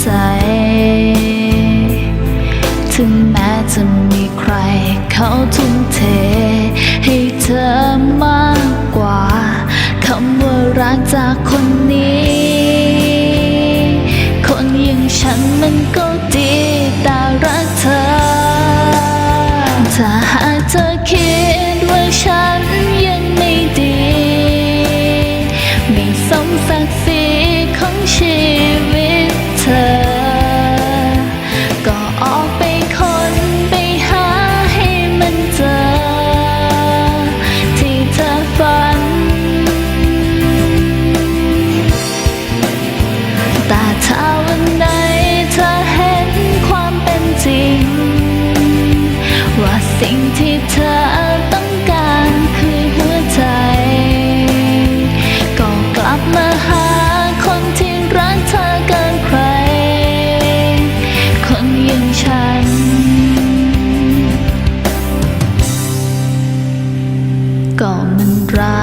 ใจ ถึงแม้จะมีใครเขาทุ่มเท ให้เธอมากกว่าคำว่ารักจากคนนี้ คนอย่างฉันมันก็ดีแต่รักเธอ ถ้าหากเธอคิดว่าฉันยังไม่ดี ไม่สมศักดิ์ศรีของชีวิต ถ้าวันไหนเธอเห็นความเป็นจริง ว่าสิ่งที่เธอต้องการคือหัวใจ ก็กลับมาหาคนที่รักเธอเกินใคร คนอย่างฉัน ก็มันรั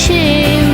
情